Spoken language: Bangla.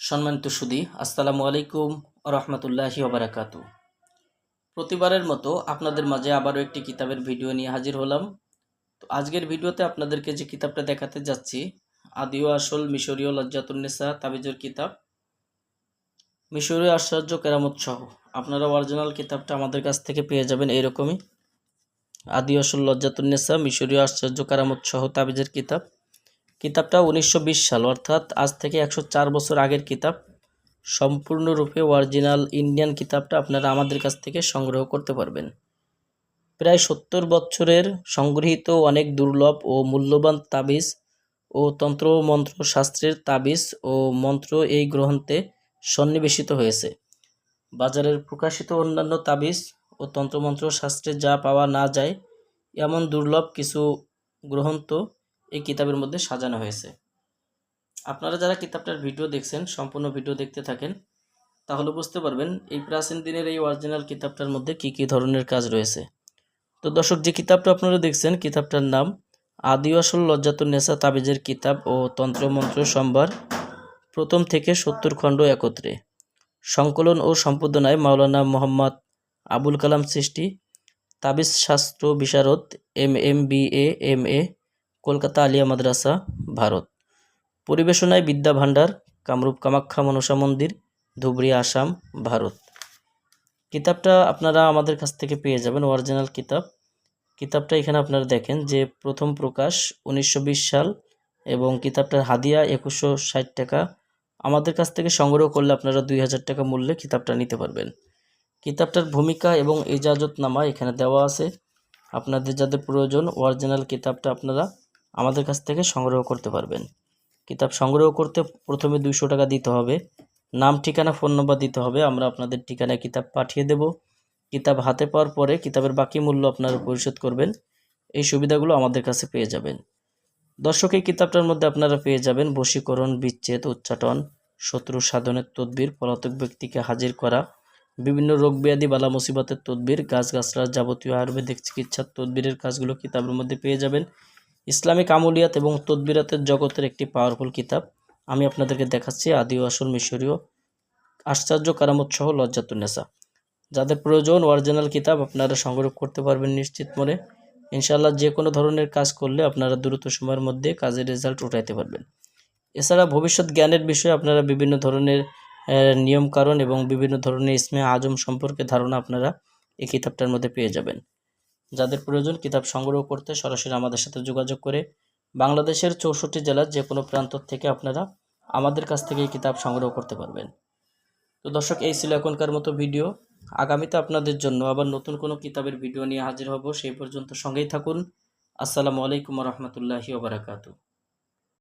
সম্মানিত সুদী, আসসালামু আলাইকুম রহমতুল্লাহি ওবরাকাতু প্রতিবারের মতো আপনাদের মাঝে আবারও একটি কিতাবের ভিডিও নিয়ে হাজির হলাম। তো আজকের ভিডিওতে আপনাদেরকে যে কিতাবটা দেখাতে যাচ্ছি, আদিও আসল মিশরীয় লজ্জাতুন্নেসা তাবিজের কিতাব। মিশরীয় আশ্চর্য কেরামত সহ, আপনারা অরিজিনাল কিতাবটা আমাদের কাছ থেকে পেয়ে যাবেন এইরকমই। আদি আসল লজ্জাতুন্নেসা মিশরীয় আশ্চর্য কেরামত সহ তাবিজের কিতাব। কিতাবটা উনিশশো বিশ সাল, অর্থাৎ আজ থেকে একশো চার বছর আগের কিতাব। সম্পূর্ণরূপে অরিজিনাল ইন্ডিয়ান কিতাবটা আপনারা আমাদের কাছ থেকে সংগ্রহ করতে পারবেন। প্রায় সত্তর বছরের সংগৃহীত অনেক দুর্লভ ও মূল্যবান তাবিজ ও তন্ত্র মন্ত্র শাস্ত্রের তাবিজ ও মন্ত্র এই গ্রন্থে সন্নিবেশিত হয়েছে। বাজারের প্রকাশিত অন্যান্য তাবিজ ও তন্ত্রমন্ত্র শাস্ত্রে যা পাওয়া না যায়, এমন দুর্লভ কিছু গ্রন্থ এই কিতাবের মধ্যে সাজানো হয়েছে। আপনারা যারা কিতাবটার ভিডিও দেখছেন, সম্পূর্ণ ভিডিও দেখতে থাকেন, তাহলে বুঝতে পারবেন এই প্রাচীন দিনের এই অরিজিনাল কিতাবটার মধ্যে কি কি ধরনের কাজ রয়েছে। তো দর্শক, যে কিতাবটা আপনারা দেখছেন, কিতাবটার নাম আদি আসল লজ্জাতুন নেশা তাবিজের কিতাব ও তন্ত্রমন্ত্র সম্ভার প্রথম থেকে সত্তর খণ্ড একত্রে। সংকলন ও সম্পাদনায় মাওলানা মোহাম্মদ আবুল কালাম সৃষ্টি, তাবিজ শাস্ত্র বিশারদ, M M B A, M A Kolkata Aliah Madrasa, Bharat. পরিবেশনায় Vidya ভাণ্ডার, কামরূপ কামাখ্যা মনসা মন্দির, ধুবড়ি আসাম, ভারত। কিতাবটা আপনারা আমাদের কাছ থেকে পেয়ে যাবেন অরিজিনাল কিতাব। কিতাবটা এখানে আপনারা দেখেন যে প্রথম প্রকাশ উনিশশো বিশ সাল এবং কিতাবটার হাদিয়া একুশশো ষাট টাকা। আমাদের কাছ থেকে সংগ্রহ করলে আপনারা দুই হাজার টাকা মূল্যে কিতাবটা নিতে পারবেন। কিতাবটার ভূমিকা এবং ইজাজতনামা এখানে দেওয়া আছে। আপনাদের যাদের প্রয়োজন অরিজিনাল কিতাবটা আপনারা আমাদের কাছ থেকে সংগ্রহ করতে পারবেন। কিতাব সংগ্রহ করতে প্রথমে দুইশো টাকা দিতে হবে। নাম, ঠিকানা, ফোন নম্বর দিতে হবে। আমরা আপনাদের ঠিকানায় কিতাব পাঠিয়ে দেব। কিতাব হাতে পাওয়ার পরে কিতাবের বাকি মূল্য আপনারা পরিশোধ করবেন। এই সুবিধাগুলো আমাদের কাছে পেয়ে যাবেন। দর্শক, এই কিতাবটার মধ্যে আপনারা পেয়ে যাবেন বশীকরণ, বিচ্ছেদ, উচ্চাটন, শত্রু সাধনের তদবির, পলাতক ব্যক্তিকে হাজির করা, বিভিন্ন রোগ ব্যাধি বালা মুসিবতের তদবির গাছগাছড়ার যাবতীয় আয়ুর্বেদিক চিকিৎসার তদবিরের কাজগুলো কিতাবের মধ্যে পেয়ে যাবেন। ইসলামিক আমলিয়াত এবং তদবিরাতের জগতের একটি পাওয়ারফুল কিতাব। আমি আপনাদেরকে দেখাচ্ছি আদি আসল মিশরীয় আশ্চর্য কারামত সহ লজ্জাতুন্নেসা যাদের প্রয়োজন অরিজিনাল কিতাব আপনারা সংগ্রহ করতে পারবেন নিশ্চিত মনে। ইনশাল্লাহ যে কোনো ধরনের কাজ করলে আপনারা দ্রুত সময়ের মধ্যে কাজের রেজাল্ট উঠাইতে পারবেন। এছাড়া ভবিষ্যৎ জ্ঞানের বিষয়ে আপনারা বিভিন্ন ধরনের নিয়মকানুন এবং বিভিন্ন ধরনের ইসমে আজম সম্পর্কে ধারণা আপনারা এই কিতাবটার মধ্যে পেয়ে যাবেন। যাদের প্রয়োজন কিতাব সংগ্রহ করতে সরাসরি আমাদের সাথে যোগাযোগ করে বাংলাদেশের চৌষট্টি জেলার যে কোনো প্রান্ত থেকে আপনারা আমাদের কাছ থেকে কিতাব সংগ্রহ করতে পারবেন। তো দর্শক, এই ছিল এখনকার মতো ভিডিও। আগামীতে আপনাদের জন্য আবার নতুন কোনো কিতাবের ভিডিও নিয়ে হাজির হব। সেই পর্যন্ত সঙ্গেই থাকুন। আসসালামু আলাইকুম রহমতুল্লাহি ওবরাকাতু